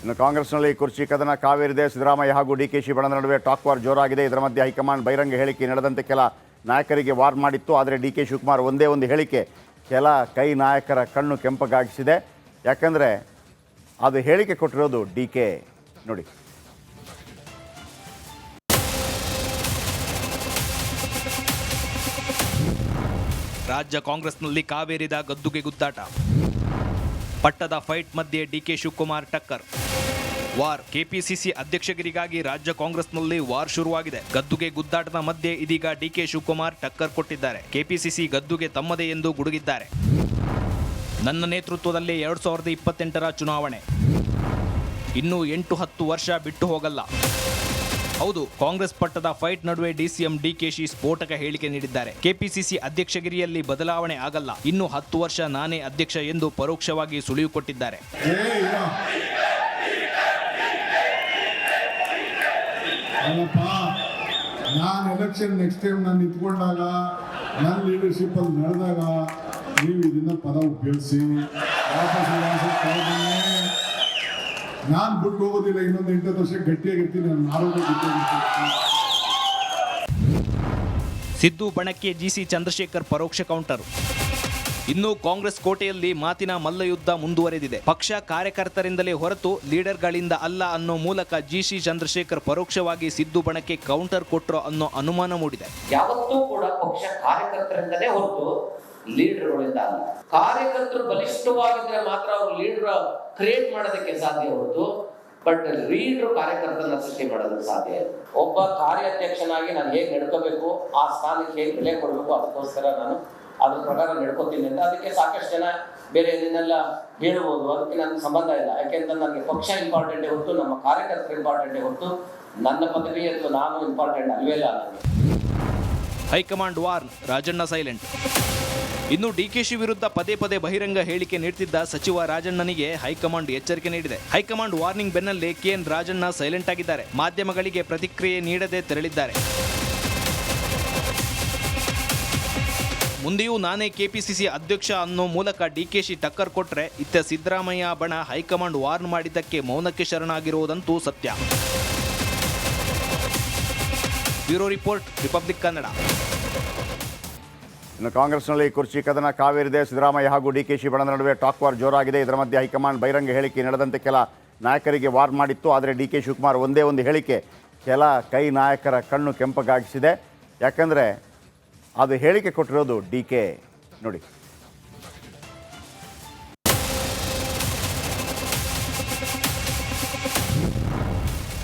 ಇನ್ನು ಕಾಂಗ್ರೆಸ್ನಲ್ಲಿ ಕುರ್ಚಿ ಕದನ ಕಾವೇರಿದೆ. ಸಿದ್ದರಾಮಯ್ಯ ಹಾಗೂ ಡಿ ಕೆ ಬಣದ ನಡುವೆ ಟಾಕ್ ವಾರ್ ಜೋರಾಗಿದೆ. ಇದರ ಮಧ್ಯೆ ಹೈಕಮಾಂಡ್ ಬಹಿರಂಗ ಹೇಳಿಕೆ ನಡೆದಂತೆ ಕೆಲ ನಾಯಕರಿಗೆ ವಾರ್ ಮಾಡಿತ್ತು. ಆದರೆ ಡಿ ಕೆ ಶಿವಕುಮಾರ್ ಒಂದೇ ಒಂದು ಹೇಳಿಕೆ ಕೆಲ ಕೈ ನಾಯಕರ ಕಣ್ಣು ಕೆಂಪಗಾಗಿಸಿದೆ. ಯಾಕಂದರೆ ಅದು ಹೇಳಿಕೆ ಕೊಟ್ಟಿರೋದು ಡಿ ಕೆ. ನೋಡಿ. ರಾಜ್ಯ ಕಾಂಗ್ರೆಸ್ನಲ್ಲಿ ಕಾವೇರಿದ ಗದ್ದುಗೆ ಗುದ್ದಾಟ. ಪಟ್ಟದ ಫೈಟ್ ಮಧ್ಯೆ ಡಿಕೆ ಶಿವಕುಮಾರ್ ಟಕ್ಕರ್. ವಾರ್ ಕೆಪಿಸಿಸಿ ಅಧ್ಯಕ್ಷಗಿರಿಗಾಗಿ ರಾಜ್ಯ ಕಾಂಗ್ರೆಸ್ನಲ್ಲಿ ವಾರ್ ಶುರುವಾಗಿದೆ. ಗದ್ದುಗೆ ಗುದ್ದಾಟದ ಮಧ್ಯೆ ಇದೀಗ ಡಿಕೆ ಶಿವಕುಮಾರ್ ಟಕ್ಕರ್ ಕೊಟ್ಟಿದ್ದಾರೆ. ಕೆಪಿಸಿಸಿ ಗದ್ದುಗೆ ತಮ್ಮದೇ ಎಂದು ಗುಡುಗಿದ್ದಾರೆ. ನನ್ನ ನೇತೃತ್ವದಲ್ಲಿ ಎರಡ್ ಸಾವಿರದ ಇಪ್ಪತ್ತೆಂಟರ ಚುನಾವಣೆ. ಇನ್ನೂ ಎಂಟು ಹತ್ತು ವರ್ಷ ಬಿಟ್ಟು ಹೋಗಲ್ಲ. ಹೌದು, ಕಾಂಗ್ರೆಸ್ ಪಟ್ಟದ ಫೈಟ್ ನಡುವೆ ಡಿಸಿಎಂ ಡಿಕೆಶಿ ಸ್ಫೋಟಕ ಹೇಳಿಕೆ ನೀಡಿದ್ದಾರೆ. ಕೆಪಿಸಿಸಿ ಅಧ್ಯಕ್ಷಗಿರಿಯಲ್ಲಿ ಬದಲಾವಣೆ ಆಗಲ್ಲ. ಇನ್ನು ಹತ್ತು ವರ್ಷ ನಾನೇ ಅಧ್ಯಕ್ಷ ಎಂದು ಪರೋಕ್ಷವಾಗಿ ಸುಳಿವು ಕೊಟ್ಟಿದ್ದಾರೆ. ನೀವು ಇದನ್ನ ಪದ ಉಪಯೋಗಿಸಿ. ನಾನು ಬಿಟ್ಟು ಹೋಗೋದಿಲ್ಲ, ಇನ್ನೊಂದು ಎಂಟತ್ತು ವರ್ಷ ಗಟ್ಟಿಯಾಗಿರ್ತೀನಿ ನನ್ನ ಆರೋಗ್ಯ ಸಿದ್ದು ಬಣಕ್ಕೆ ಜಿಸಿ ಚಂದ್ರಶೇಖರ್ ಪರೋಕ್ಷ ಕೌಂಟರ್. ಇನ್ನು ಕಾಂಗ್ರೆಸ್ ಕೋಟೆಯಲ್ಲಿ ಮಾತಿನ ಮಲ್ಲಯುದ್ಧ ಮುಂದುವರೆದಿದೆ. ಪಕ್ಷ ಕಾರ್ಯಕರ್ತರಿಂದಲೇ ಹೊರತು ಲೀಡರ್ಗಳಿಂದ ಅಲ್ಲ ಅನ್ನೋ ಮೂಲಕ ಜಿಸಿ ಚಂದ್ರಶೇಖರ್ ಪರೋಕ್ಷವಾಗಿ ಸಿದ್ದು ಬಣಕ್ಕೆ ಕೌಂಟರ್ ಕೊಟ್ಟರು ಅನ್ನೋ ಅನುಮಾನ ಮೂಡಿದೆ. ಯಾವತ್ತೂ ಕೂಡ ಪಕ್ಷ ಕಾರ್ಯಕರ್ತರಿಂದಲೇ ಹೊರತು ಲೀಡರ್ಗಳಿಂದ ಅಲ್ಲ. ಕಾರ್ಯಕರ್ತರು ಬಲಿಷ್ಠವಾಗಿದ್ರೆ ಮಾತ್ರ ಅವರು ಲೀಡರ್ ಕ್ರಿಯೇಟ್ ಮಾಡೋದಕ್ಕೆ ಸಾಧ್ಯ ಹೊರತು, ಬಟ್ ಲೀಡರ್ ಕಾರ್ಯಕರ್ತರನ್ನ ಸೃಷ್ಟಿ ಮಾಡೋದಕ್ಕೆ ಸಾಧ್ಯ ಒಬ್ಬ ಕಾರ್ಯಾಧ್ಯಕ್ಷನಾಗಿ ನಾನು ಹೇಗೆ ನಡ್ಕೋಬೇಕು, ಆ ಸ್ಥಾನಕ್ಕೆ ಹೇಗೆ ಬೆಲೆ ಕೊಡಬೇಕು ಅದಕ್ಕೋಸ್ಕರ ನಾನು ಅದ್ರ ಪ್ರಕಾರ ನಡ್ಕೋತೀನಿ ಅಂತ. ಅದಕ್ಕೆ ಸಾಕಷ್ಟು ಜನ ಬೇರೆ ಇದನ್ನೆಲ್ಲ ಹೇಳ್ಬೋದು ಅದಕ್ಕೆ ನನ್ನ ಸಂಬಂಧ ಇಲ್ಲ. ಯಾಕೆಂದ್ರೆ ನನಗೆ ಪಕ್ಷ ಇಂಪಾರ್ಟೆಂಟೇ ಹೊರತು ನಮ್ಮ ಕಾರ್ಯಕರ್ತರು ಇಂಪಾರ್ಟೆಂಟೇ ಹೊರತು ನನ್ನ ಪದವಿ ಅಥವಾ ನಾನು ಇಂಪಾರ್ಟೆಂಟ್ ಅಲ್ವೇ ಇಲ್ಲ ಹೈಕಮಾಂಡ್ ವಾರ್ನ್ ರಾಜಣ್ಣ ಸೈಲೆಂಟ್ ಇನ್ನು ಡಿಕೆಶಿ ವಿರುದ್ಧ ಪದೇ ಪದೇ ಬಹಿರಂಗ ಹೇಳಿಕೆ ನೀಡ್ತಿದ್ದ ಸಚಿವ ರಾಜಣ್ಣನಿಗೆ ಹೈಕಮಾಂಡ್ ಎಚ್ಚರಿಕೆ ನೀಡಿದೆ. ಹೈಕಮಾಂಡ್ ವಾರ್ನಿಂಗ್ ಬೆನ್ನಲ್ಲೇ ಕೆ ಎನ್ ರಾಜಣ್ಣ ಸೈಲೆಂಟ್ ಆಗಿದ್ದಾರೆ. ಮಾಧ್ಯಮಗಳಿಗೆ ಪ್ರತಿಕ್ರಿಯೆ ನೀಡದೆ ತೆರಳಿದ್ದಾರೆ. ಮುಂದೆಯೂ ನಾನೇ ಕೆಪಿಸಿಸಿ ಅಧ್ಯಕ್ಷ ಅನ್ನೋ ಮೂಲಕ ಡಿಕೆಶಿ ಟಕ್ಕರ್ ಕೊಟ್ರೆ ಇತ್ತ ಸಿದ್ದರಾಮಯ್ಯ ಬಣ ಹೈಕಮಾಂಡ್ ವಾರ್ನ್ ಮಾಡಿದ್ದಕ್ಕೆ ಮೌನಕ್ಕೆ ಶರಣಾಗಿರುವುದಂತೂ ಸತ್ಯ. Bureau report, republic Kannada. ಇನ್ನು ಕಾಂಗ್ರೆಸ್ನಲ್ಲಿ ಕುರ್ಚಿ ಕದನ ಕಾವೇರಿದೆ. ಸಿದ್ದರಾಮಯ್ಯ ಹಾಗೂ ಡಿ ಕೆ ಶಿ ಬಣದ ನಡುವೆ ಟಾಕ್ ವಾರ್ ಜೋರಾಗಿದೆ. ಇದರ ಮಧ್ಯೆ ಹೈಕಮಾಂಡ್ ಬಹಿರಂಗ ಹೇಳಿಕೆ ನಡೆದಂತೆ ಕೆಲ ನಾಯಕರಿಗೆ ವಾರ್ ಮಾಡಿತ್ತು. ಆದರೆ ಡಿ ಕೆ ಶಿವಕುಮಾರ್ ಒಂದೇ ಒಂದು ಹೇಳಿಕೆ, ಕೆಲ ಕೈ ನಾಯಕರ ಕಣ್ಣು ಕೆಂಪಗಾಗಿಸಿದೆ. ಯಾಕಂದರೆ ಅದು ಹೇಳಿಕೆ ಕೊಟ್ಟಿರೋದು ಡಿ ಕೆ. ನೋಡಿ.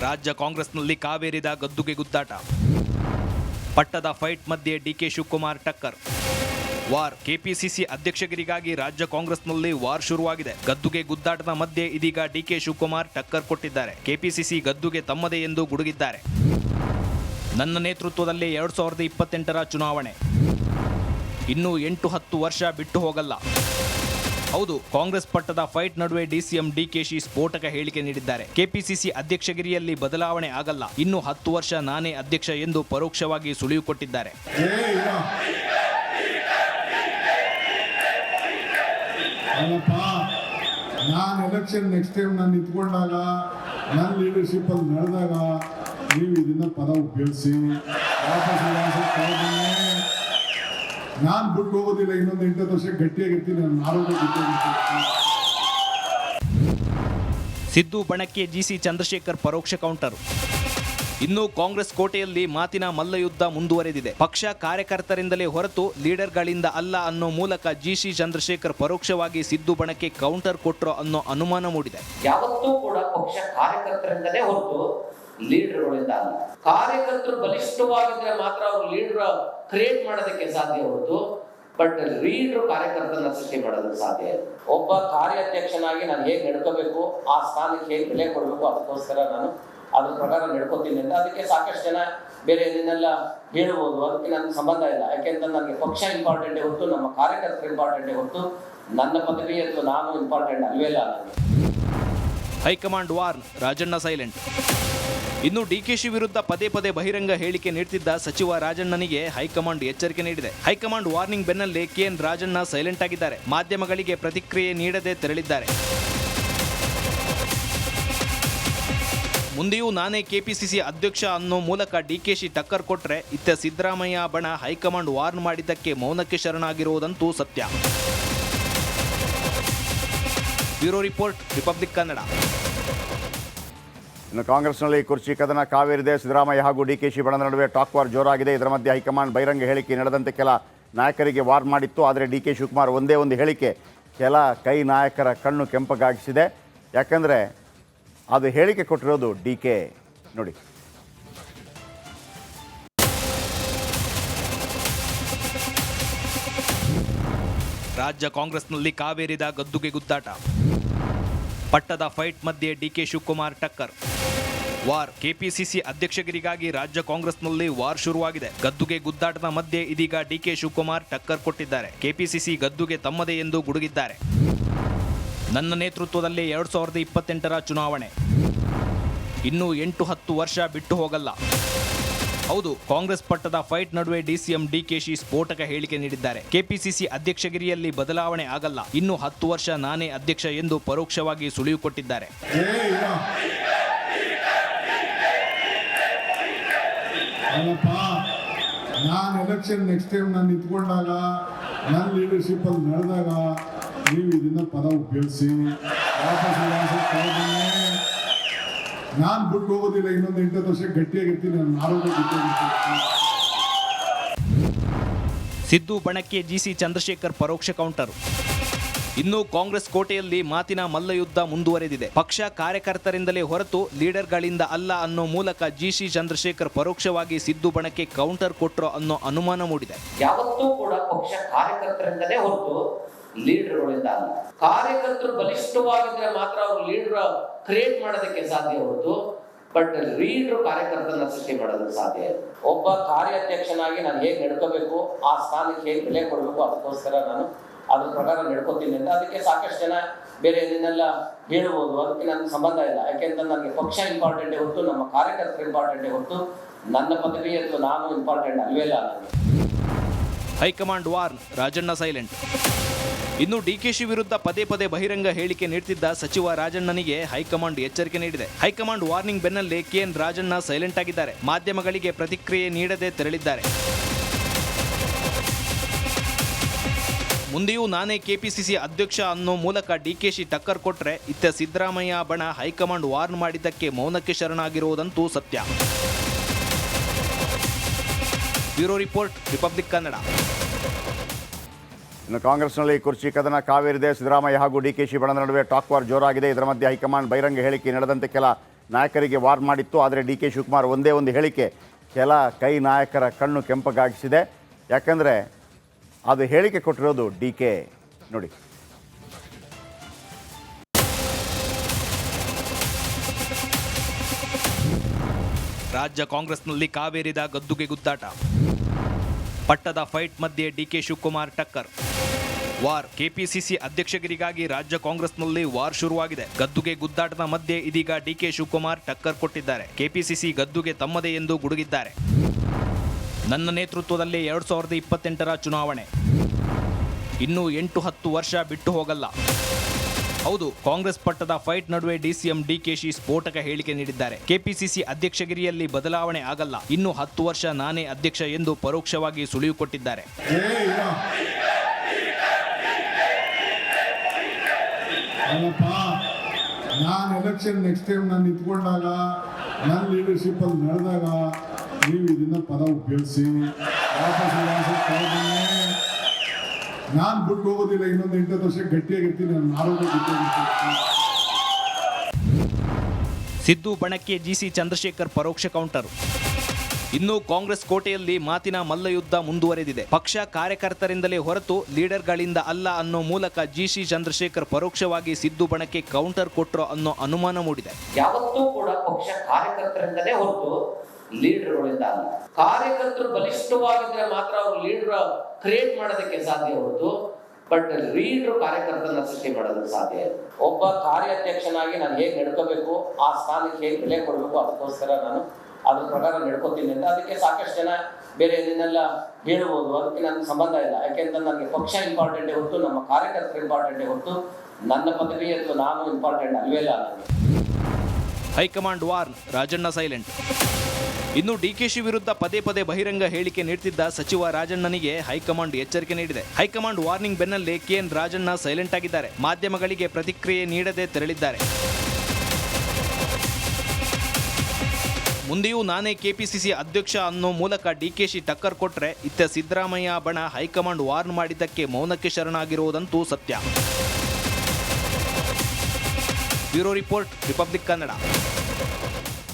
ರಾಜ್ಯ ಕಾಂಗ್ರೆಸ್ನಲ್ಲಿ ಕಾವೇರಿದ ಗದ್ದುಗೆ ಗುದ್ದಾಟ. ಪಟ್ಟದ ಫೈಟ್ ಮಧ್ಯೆ ಡಿಕೆ ಶಿವಕುಮಾರ್ ಟಕ್ಕರ್. ವಾರ್ ಕೆಪಿಸಿಸಿ ಅಧ್ಯಕ್ಷಗಿರಿಗಾಗಿ ರಾಜ್ಯ ಕಾಂಗ್ರೆಸ್ನಲ್ಲಿ ವಾರ್ ಶುರುವಾಗಿದೆ. ಗದ್ದುಗೆ ಗುದ್ದಾಟದ ಮಧ್ಯೆ ಇದೀಗ ಡಿಕೆ ಶಿವಕುಮಾರ್ ಟಕ್ಕರ್ ಕೊಟ್ಟಿದ್ದಾರೆ. ಕೆಪಿಸಿಸಿ ಗದ್ದುಗೆ ತಮ್ಮದೇ ಎಂದು ಗುಡುಗಿದ್ದಾರೆ. ನನ್ನ ನೇತೃತ್ವದಲ್ಲಿ ಎರಡ್ ಸಾವಿರದ ಇಪ್ಪತ್ತೆಂಟರ ಚುನಾವಣೆ. ಇನ್ನೂ ಎಂಟು ಹತ್ತು ವರ್ಷ ಬಿಟ್ಟು ಹೋಗಲ್ಲ. ಹೌದು, ಕಾಂಗ್ರೆಸ್ ಪಟ್ಟದ ಫೈಟ್ ನಡುವೆ ಡಿಸಿಎಂ ಡಿಕೆಶಿ ಸ್ಫೋಟಕ ಹೇಳಿಕೆ ನೀಡಿದ್ದಾರೆ. ಕೆಪಿಸಿಸಿ ಅಧ್ಯಕ್ಷಗಿರಿಯಲ್ಲಿ ಬದಲಾವಣೆ ಆಗಲ್ಲ. ಇನ್ನು ಹತ್ತು ವರ್ಷ ನಾನೇ ಅಧ್ಯಕ್ಷ ಎಂದು ಪರೋಕ್ಷವಾಗಿ ಸುಳಿವು ಕೊಟ್ಟಿದ್ದಾರೆ. ನಾನು ಎಲೆಕ್ಷನ್ ನೆಕ್ಸ್ಟ್ ಟೈಮ್ ನಾನು ನಿಂತ್ಕೊಂಡಾಗ ನನ್ನ ಲೀಡರ್ಶಿಪ್ ಅಲ್ಲಿ ನಡೆದಾಗ ನೀವು ಇದನ್ನ ಪದ ಉಪಯೋಗಿಸಿ ನಾನು ಬಿಟ್ಟು ಹೋಗೋದಿಲ್ಲ, ಇನ್ನೊಂದು ಎಂಟತ್ತು ವರ್ಷ ಗಟ್ಟಿಯಾಗಿರ್ತೀನಿ ನನ್ನ ಆರೋಗ್ಯ ಸಿದ್ದು ಬಣಕ್ಕೆ ಜಿಸಿ ಚಂದ್ರಶೇಖರ್ ಪರೋಕ್ಷ ಕೌಂಟರ್ ಇನ್ನು ಕಾಂಗ್ರೆಸ್ ಕೋಟೆಯಲ್ಲಿ ಮಾತಿನ ಮಲ್ಲಯುದ್ಧ ಮುಂದುವರೆದಿದೆ. ಪಕ್ಷ ಕಾರ್ಯಕರ್ತರಿಂದಲೇ ಹೊರತು ಲೀಡರ್ಗಳಿಂದ ಅಲ್ಲ ಅನ್ನೋ ಮೂಲಕ ಜಿಸಿ ಚಂದ್ರಶೇಖರ್ ಪರೋಕ್ಷವಾಗಿ ಸಿದ್ದು ಬಣಕ್ಕೆ ಕೌಂಟರ್ ಕೊಟ್ಟರು ಅನ್ನೋ ಅನುಮಾನ ಮೂಡಿದೆ. ಯಾವತ್ತೂ ಕೂಡ ಪಕ್ಷ ಕಾರ್ಯಕರ್ತರಿಂದಲೇ ಹೊರತು ಲೀಡರ್ಗಳಿಂದ ಅಲ್ಲ. ಕಾರ್ಯಕರ್ತರು ಬಲಿಷ್ಠವಾಗಿದ್ರೆ ಮಾತ್ರ ಅವರು ಲೀಡರ್ ಕ್ರಿಯೇಟ್ ಮಾಡೋದಕ್ಕೆ ಸಾಧ್ಯ ಹೊರತು, ಬಟ್ ಲೀಡರ್ ಕಾರ್ಯಕರ್ತರನ್ನ ಸೃಷ್ಟಿ ಮಾಡೋದಕ್ಕೆ ಸಾಧ್ಯ ಇಲ್ಲ. ಒಬ್ಬ ಕಾರ್ಯಾಧ್ಯಕ್ಷನಾಗಿ ನಾನು ಹೇಗೆ ನಡ್ಕೋಬೇಕು, ಆ ಸ್ಥಾನಕ್ಕೆ ಹೇಗೆ ಬೆಲೆ ಕೊಡಬೇಕು ಅದಕ್ಕೋಸ್ಕರ ನಾನು ಅದ್ರ ಪ್ರಕಾರ ನಡ್ಕೋತೀನಿ ಅಂತ. ಅದಕ್ಕೆ ಸಾಕಷ್ಟು ಜನ ಬೇರೆ ಏನೇನೆಲ್ಲ ಹೇಳ್ಬೋದು ಅದಕ್ಕೆ ನನ್ನ ಸಂಬಂಧ ಇಲ್ಲ. ಯಾಕೆಂದ್ರೆ ನನಗೆ ಪಕ್ಷ ಇಂಪಾರ್ಟೆಂಟ್ ಹೊರತು ನಮ್ಮ ಕಾರ್ಯಕರ್ತರು ಇಂಪಾರ್ಟೆಂಟ್ ಹೊರತು ನನ್ನ ಪದವಿ ಅಥವಾ ನಾನು ಇಂಪಾರ್ಟೆಂಟ್ ಅಲ್ವೇ ಇಲ್ಲ ನನಗೆ. High command warn, Rajanna silent. ಇನ್ನು ಡಿಕೆಶಿ ವಿರುದ್ಧ ಪದೇ ಪದೇ ಬಹಿರಂಗ ಹೇಳಿಕೆ ನೀಡುತ್ತಿದ್ದ ಸಚಿವ ರಾಜಣ್ಣನಿಗೆ ಹೈಕಮಾಂಡ್ ಎಚ್ಚರಿಕೆ ನೀಡಿದೆ. ಹೈಕಮಾಂಡ್ ವಾರ್ನಿಂಗ್ ಬೆನ್ನಲ್ಲೇ ಕೆಎನ್ ರಾಜಣ್ಣ ಸೈಲೆಂಟ್ ಆಗಿದ್ದಾರೆ. ಮಾಧ್ಯಮಗಳಿಗೆ ಪ್ರತಿಕ್ರಿಯೆ ನೀಡದೆ ತೆರಳಿದ್ದಾರೆ. ಮುಂದೆಯೂ ನಾನೇ ಕೆಪಿಸಿಸಿ ಅಧ್ಯಕ್ಷ ಅನ್ನೋ ಮೂಲಕ ಡಿಕೆಶಿ ಟಕ್ಕರ್ ಕೊಟ್ರೆ ಇತ್ತ ಸಿದ್ದರಾಮಯ್ಯ ಬಣ ಹೈಕಮಾಂಡ್ ವಾರ್ನ್ ಮಾಡಿದ್ದಕ್ಕೆ ಮೌನಕ್ಕೆ ಶರಣಾಗಿರುವುದಂತೂ ಸತ್ಯ. Bureau report, republic Kannada. ಇನ್ನು ಕಾಂಗ್ರೆಸ್ನಲ್ಲಿ ಕುರ್ಚಿ ಕದನ ಕಾವೇರಿದೆ. ಸಿದ್ದರಾಮಯ್ಯ ಹಾಗೂ ಡಿ ಕೆ ಶಿ ಬಣದ ನಡುವೆ ಟಾಕ್ ವಾರ್ ಜೋರಾಗಿದೆ. ಇದರ ಮಧ್ಯೆ ಹೈಕಮಾಂಡ್ ಬಹಿರಂಗ ಹೇಳಿಕೆ ನಡೆದಂತೆ ಕೆಲ ನಾಯಕರಿಗೆ ವಾರ್ ಮಾಡಿತ್ತು. ಆದರೆ ಡಿ ಕೆ ಶಿವಕುಮಾರ್ ಒಂದೇ ಒಂದು ಹೇಳಿಕೆ, ಕೆಲ ಕೈ ನಾಯಕರ ಕಣ್ಣು ಕೆಂಪಗಾಗಿಸಿದೆ. ಯಾಕಂದರೆ ಅದು ಹೇಳಿಕೆ ಕೊಟ್ಟಿರೋದು ಡಿ ಕೆ. ನೋಡಿ. ರಾಜ್ಯ ಕಾಂಗ್ರೆಸ್ನಲ್ಲಿ ಕಾವೇರಿದ ಗದ್ದುಗೆ ಗುದ್ದಾಟ. ಪಟ್ಟದ ಫೈಟ್ ಮಧ್ಯೆ ಡಿಕೆ ಶಿವಕುಮಾರ್ ಟಕ್ಕರ್. ವಾರ್ ಕೆಪಿಸಿಸಿ ಅಧ್ಯಕ್ಷಗಿರಿಗಾಗಿ ರಾಜ್ಯ ಕಾಂಗ್ರೆಸ್ನಲ್ಲಿ ವಾರ್ ಶುರುವಾಗಿದೆ. ಗದ್ದುಗೆ ಗುದ್ದಾಟದ ಮಧ್ಯೆ ಇದೀಗ ಡಿಕೆ ಶಿವಕುಮಾರ್ ಟಕ್ಕರ್ ಕೊಟ್ಟಿದ್ದಾರೆ. ಕೆಪಿಸಿಸಿ ಗದ್ದುಗೆ ತಮ್ಮದೇ ಎಂದು ಗುಡುಗಿದ್ದಾರೆ. ನನ್ನ ನೇತೃತ್ವದಲ್ಲಿ ಎರಡು ಸಾವಿರದ ಇಪ್ಪತ್ತೆಂಟರ ಚುನಾವಣೆ. ಇನ್ನೂ ಎಂಟು ಹತ್ತು ವರ್ಷ ಬಿಟ್ಟು ಹೋಗಲ್ಲ. ಹೌದು, ಕಾಂಗ್ರೆಸ್ ಪಟ್ಟದ ಫೈಟ್ ನಡುವೆ ಡಿಸಿಎಂ ಡಿಕೆಶಿ ಸ್ಫೋಟಕ ಹೇಳಿಕೆ ನೀಡಿದ್ದಾರೆ. ಕೆಪಿಸಿಸಿ ಅಧ್ಯಕ್ಷಗಿರಿಯಲ್ಲಿ ಬದಲಾವಣೆ ಆಗಲ್ಲ. ಇನ್ನು ಹತ್ತು ವರ್ಷ ನಾನೇ ಅಧ್ಯಕ್ಷ ಎಂದು ಪರೋಕ್ಷವಾಗಿ ಸುಳಿವು ಕೊಟ್ಟಿದ್ದಾರೆ. ನಾನು ಎಲೆಕ್ಷನ್ ನೆಕ್ಸ್ಟ್ ಟೈಮ್ ನಾನು ನಿಂತ್ಕೊಂಡಾಗ ನನ್ನ ಲೀಡರ್ಶಿಪ್ ಅಲ್ಲಿ ನಡೆದಾಗ ನೀವು ಇದನ್ನ ಪದ ಉಪಯೋಗಿಸಿ, ವಾಪಸ್ ನಾನು ಬಿಟ್ಟು ಹೋಗೋದಿಲ್ಲ, ಇನ್ನೊಂದು ಎಂಟತ್ತು ವರ್ಷ ಗಟ್ಟಿಯಾಗಿರ್ತೀನಿ ನನ್ನ ಆರೋಗ್ಯ ಸಿದ್ದು, ಬಣಕ್ಕೆ ಜಿಸಿ ಚಂದ್ರಶೇಖರ್ ಪರೋಕ್ಷ ಕೌಂಟರ್. ಇನ್ನು ಕಾಂಗ್ರೆಸ್ ಕೋಟೆಯಲ್ಲಿ ಮಾತಿನ ಮಲ್ಲಯುದ್ಧ ಮುಂದುವರೆದಿದೆ. ಪಕ್ಷ ಕಾರ್ಯಕರ್ತರಿಂದಲೇ ಹೊರತು ಲೀಡರ್ಗಳಿಂದ ಅಲ್ಲ ಅನ್ನೋ ಮೂಲಕ ಜಿಸಿ ಚಂದ್ರಶೇಖರ್ ಪರೋಕ್ಷವಾಗಿ ಸಿದ್ದು ಬಣಕ್ಕೆ ಕೌಂಟರ್ ಕೊಟ್ಟರು ಅನ್ನೋ ಅನುಮಾನ ಮೂಡಿದೆ. ಯಾವತ್ತೂ ಕೂಡ ಪಕ್ಷ ಕಾರ್ಯಕರ್ತರಿಂದಲೇ ಹೊರತು ಲೀಡರ್ಗಳಿಂದ ಅಲ್ಲ. ಕಾರ್ಯಕರ್ತರು ಬಲಿಷ್ಠವಾಗಿದ್ರೆ ಮಾತ್ರ ಅವರು ಲೀಡರ್ ಕ್ರಿಯೇಟ್ ಮಾಡೋದಕ್ಕೆ ಸಾಧ್ಯ ಹೊರತು, ಬಟ್ ಲೀಡರ್ ಕಾರ್ಯಕರ್ತರನ್ನ ಸೃಷ್ಟಿ ಮಾಡೋದಕ್ಕೆ ಸಾಧ್ಯ ಒಬ್ಬ ಕಾರ್ಯಾಧ್ಯಕ್ಷನಾಗಿ ನಾನು ಹೇಗೆ ನಡ್ಕೋಬೇಕು, ಆ ಸ್ಥಾನಕ್ಕೆ ಹೇಗೆ ಬೆಲೆ ಕೊಡಬೇಕು ಅದಕ್ಕೋಸ್ಕರ ನಾನು ಅದ್ರ ಪ್ರಕಾರ ನಡ್ಕೋತೀನಿ ಅಂತ. ಅದಕ್ಕೆ ಸಾಕಷ್ಟು ಜನ ಬೇರೆ ಏನೇನೆಲ್ಲ ಹೇಳ್ಬೋದು ಅದಕ್ಕೆ ನನ್ನ ಸಂಬಂಧ ಇಲ್ಲ. ಯಾಕೆಂದ್ರೆ ನನಗೆ ಪಕ್ಷ ಇಂಪಾರ್ಟೆಂಟೇ ಹೊರತು ನಮ್ಮ ಕಾರ್ಯಕರ್ತರು ಇಂಪಾರ್ಟೆಂಟೇ ಹೊರತು ನನ್ನ ಪದವಿ ಅಥವಾ ನಾನು ಇಂಪಾರ್ಟೆಂಟ್ ಅಲ್ವೇ ಇಲ್ಲ ಹೈಕಮಾಂಡ್ ವಾರ್ನ್ ರಾಜಣ್ಣ ಸೈಲೆಂಟ್ ಇನ್ನು ಡಿಕೆಶಿ ವಿರುದ್ಧ ಪದೇ ಪದೇ ಬಹಿರಂಗ ಹೇಳಿಕೆ ನೀಡುತ್ತಿದ್ದ ಸಚಿವ ರಾಜಣ್ಣನಿಗೆ ಹೈಕಮಾಂಡ್ ಎಚ್ಚರಿಕೆ ನೀಡಿದೆ. ಹೈಕಮಾಂಡ್ ವಾರ್ನಿಂಗ್ ಬೆನ್ನಲ್ಲೇ ಕೆಎನ್ ರಾಜಣ್ಣ ಸೈಲೆಂಟ್ ಆಗಿದ್ದಾರೆ. ಮಾಧ್ಯಮಗಳಿಗೆ ಪ್ರತಿಕ್ರಿಯೆ ನೀಡದೆ ತೆರಳಿದ್ದಾರೆ. ಮುಂದೆಯೂ ನಾನೇ ಕೆಪಿಸಿಸಿ ಅಧ್ಯಕ್ಷ ಅನ್ನೋ ಮೂಲಕ ಡಿಕೆಶಿ ಟಕ್ಕರ್ ಕೊಟ್ಟರೆ ಇತ್ತ ಸಿದ್ದರಾಮಯ್ಯ ಬಣ ಹೈಕಮಾಂಡ್ ವಾರ್ನ್ ಮಾಡಿದ್ದಕ್ಕೆ ಮೌನಕ್ಕೆ ಶರಣಾಗಿರುವುದಂತೂ ಸತ್ಯ. Bureau report, republic Kannada. ಇನ್ನು ಕಾಂಗ್ರೆಸ್ನಲ್ಲಿ ಕುರ್ಚಿ ಕದನ ಕಾವೇರಿದೆ. ಸಿದ್ದರಾಮಯ್ಯ ಹಾಗೂ ಡಿ ಕೆ ಶಿ ಬಣದ ನಡುವೆ ಟಾಕ್ ವಾರ್ ಜೋರಾಗಿದೆ. ಇದರ ಮಧ್ಯೆ ಹೈಕಮಾಂಡ್ ಬಹಿರಂಗ ಹೇಳಿಕೆ ನಡೆದಂತೆ ಕೆಲ ನಾಯಕರಿಗೆ ವಾರ್ ಮಾಡಿತ್ತು. ಆದರೆ ಡಿ ಕೆ ಶಿವಕುಮಾರ್ ಒಂದೇ ಒಂದು ಹೇಳಿಕೆ ಕೆಲ ಕೈ ನಾಯಕರ ಕಣ್ಣು ಕೆಂಪಗಾಗಿಸಿದೆ. ಯಾಕಂದರೆ ಅದು ಹೇಳಿಕೆ ಕೊಟ್ಟಿರೋದು ಡಿ ಕೆ. ನೋಡಿ. ರಾಜ್ಯ ಕಾಂಗ್ರೆಸ್ನಲ್ಲಿ ಕಾವೇರಿದ ಗದ್ದುಗೆ ಗುದ್ದಾಟ. ಪಟ್ಟದ ಫೈಟ್ ಮಧ್ಯೆ ಡಿಕೆ ಶಿವಕುಮಾರ್ ಟಕ್ಕರ್. ವಾರ್ ಕೆಪಿಸಿಸಿ ಅಧ್ಯಕ್ಷಗಿರಿಗಾಗಿ ರಾಜ್ಯ ಕಾಂಗ್ರೆಸ್ನಲ್ಲಿ ವಾರ್ ಶುರುವಾಗಿದೆ. ಗದ್ದುಗೆ ಗುದ್ದಾಟದ ಮಧ್ಯೆ ಇದೀಗ ಡಿಕೆ ಶಿವಕುಮಾರ್ ಟಕ್ಕರ್ ಕೊಟ್ಟಿದ್ದಾರೆ. ಕೆಪಿಸಿಸಿ ಗದ್ದುಗೆ ತಮ್ಮದೇ ಎಂದು ಗುಡುಗಿದ್ದಾರೆ. ನನ್ನ ನೇತೃತ್ವದಲ್ಲಿ ಎರಡು ಸಾವಿರದ ಇಪ್ಪತ್ತೆಂಟರ ಚುನಾವಣೆ. ಇನ್ನೂ ಎಂಟು ಹತ್ತು ವರ್ಷ ಬಿಟ್ಟು ಹೋಗಲ್ಲ. ಹೌದು, ಕಾಂಗ್ರೆಸ್ ಪಟ್ಟದ ಫೈಟ್ ನಡುವೆ ಡಿಸಿಎಂ ಡಿಕೆಶಿ ಸ್ಫೋಟಕ ಹೇಳಿಕೆ ನೀಡಿದ್ದಾರೆ. ಕೆಪಿಸಿಸಿ ಅಧ್ಯಕ್ಷಗಿರಿಯಲ್ಲಿ ಬದಲಾವಣೆ ಆಗಲ್ಲ. ಇನ್ನು ಹತ್ತು ವರ್ಷ ನಾನೇ ಅಧ್ಯಕ್ಷ ಎಂದು ಪರೋಕ್ಷವಾಗಿ ಸುಳಿವು ಕೊಟ್ಟಿದ್ದಾರೆ. ನಾನು ಎಲೆಕ್ಷನ್ ನೆಕ್ಸ್ಟ್ ಟೈಮ್ ನಾನು ನಿಂತ್ಕೊಂಡಾಗ ನನ್ನ ಲೀಡರ್ಶಿಪ್ ಅಲ್ಲಿ ನಡೆದಾಗ ನೀವು ಇದನ್ನ ಪದ ಉಪಯೋಗಿಸಿ ವಾಪಸ್ ನಾನ್ ಬಿಟ್ಟು ಹೋಗೋದಿಲ್ಲ ಇನ್ನೊಂದು ಎಂಟತ್ತು ವರ್ಷ ಗಟ್ಟಿಯಾಗಿರ್ತೀನಿ ನನ್ನ ಆರೋಗ್ಯ ಗಟ್ಟಿಯಾಗಿರ್ತೀನಿ ಸಿದ್ದು ಬಣಕ್ಕೆ ಜಿಸಿ ಚಂದ್ರಶೇಖರ್ ಪರೋಕ್ಷ ಕೌಂಟರ್. ಇನ್ನು ಕಾಂಗ್ರೆಸ್ ಕೋಟೆಯಲ್ಲಿ ಮಾತಿನ ಮಲ್ಲಯುದ್ಧ ಮುಂದುವರೆದಿದೆ. ಪಕ್ಷ ಕಾರ್ಯಕರ್ತರಿಂದಲೇ ಹೊರತು ಲೀಡರ್ಗಳಿಂದ ಅಲ್ಲ ಅನ್ನೋ ಮೂಲಕ ಜಿಸಿ ಚಂದ್ರಶೇಖರ್ ಪರೋಕ್ಷವಾಗಿ ಸಿದ್ದು ಬಣಕ್ಕೆ ಕೌಂಟರ್ ಕೊಟ್ಟರು ಅನ್ನೋ ಅನುಮಾನ ಮೂಡಿದೆ. ಯಾವತ್ತೂ ಕೂಡ ಪಕ್ಷ ಕಾರ್ಯಕರ್ತರಿಂದಲೇ ಹೊರತು ಲೀಡರ್ಗಳಿಂದ ಅಲ್ಲ. ಕಾರ್ಯಕರ್ತರು ಬಲಿಷ್ಠವಾಗಿದ್ರೆ ಮಾತ್ರ ಅವರು ಲೀಡರ್ ಕ್ರಿಯೇಟ್ ಮಾಡೋದಕ್ಕೆ ಸಾಧ್ಯ ಹೊರತು ಬಟ್ ಲೀಡರ್ ಕಾರ್ಯಕರ್ತನ ಸೃಷ್ಟಿ ಮಾಡೋದಕ್ಕೆ ಸಾಧ್ಯ ಇಲ್ಲ. ಒಬ್ಬ ಕಾರ್ಯಾಧ್ಯಕ್ಷನಾಗಿ ನಾನು ಹೇಗೆ ನಡ್ಕೋಬೇಕು, ಆ ಸ್ಥಾನಕ್ಕೆ ಹೇಗೆ ಬೆಲೆ ಕೊಡಬೇಕು ಅದಕ್ಕೋಸ್ಕರ ನಾನು ಅದ್ರ ಪ್ರಕಾರ ನಡ್ಕೋತೀನಿ ಅಂತ ಅದಕ್ಕೆ ಸಾಕಷ್ಟು ಜನ ಬೇರೆ ಏನೇನೆಲ್ಲ ಹೇಳ್ಬೋದು ಅದಕ್ಕೆ ನನ್ನ ಸಂಬಂಧ ಇಲ್ಲ. ಯಾಕೆಂದ್ರೆ ನನಗೆ ಪಕ್ಷ ಇಂಪಾರ್ಟೆಂಟೇ ಹೊತ್ತು, ನಮ್ಮ ಕಾರ್ಯಕರ್ತರು ಇಂಪಾರ್ಟೆಂಟೇ ಹೊತ್ತು, ನನ್ನ ಪದವಿ ಅಥವಾ ನಾನು ಇಂಪಾರ್ಟೆಂಟ್ ಅಲ್ವೇ ಇಲ್ಲ ನನಗೆ. ಹೈಕಮಾಂಡ್ ವಾರ್ನ್ ರಾಜಣ್ಣ ಸೈಲೆಂಟ್ ಇನ್ನು ಡಿಕೆಶಿ ವಿರುದ್ಧ ಪದೇ ಪದೇ ಬಹಿರಂಗ ಹೇಳಿಕೆ ನೀಡುತ್ತಿದ್ದ ಸಚಿವ ರಾಜಣ್ಣನಿಗೆ ಹೈಕಮಾಂಡ್ ಎಚ್ಚರಿಕೆ ನೀಡಿದೆ. ಹೈಕಮಾಂಡ್ ವಾರ್ನಿಂಗ್ ಬೆನ್ನಲ್ಲೇ ಕೆಎನ್ ರಾಜಣ್ಣ ಸೈಲೆಂಟ್ ಆಗಿದ್ದಾರೆ. ಮಾಧ್ಯಮಗಳಿಗೆ ಪ್ರತಿಕ್ರಿಯೆ ನೀಡದೆ ತೆರಳಿದ್ದಾರೆ. ಮುಂದೆಯೂ ನಾನೇ ಕೆಪಿಸಿಸಿ ಅಧ್ಯಕ್ಷ ಅನ್ನೋ ಮೂಲಕ ಡಿಕೆಶಿ ಟಕ್ಕರ್ ಕೊಟ್ರೆ ಇತ್ತ ಸಿದ್ದರಾಮಯ್ಯ ಬಣ ಹೈಕಮಾಂಡ್ ವಾರ್ನ್ ಮಾಡಿದ್ದಕ್ಕೆ ಮೌನಕ್ಕೆ ಶರಣಾಗಿರುವುದಂತೂ ಸತ್ಯ. Bureau report, republic Kannada.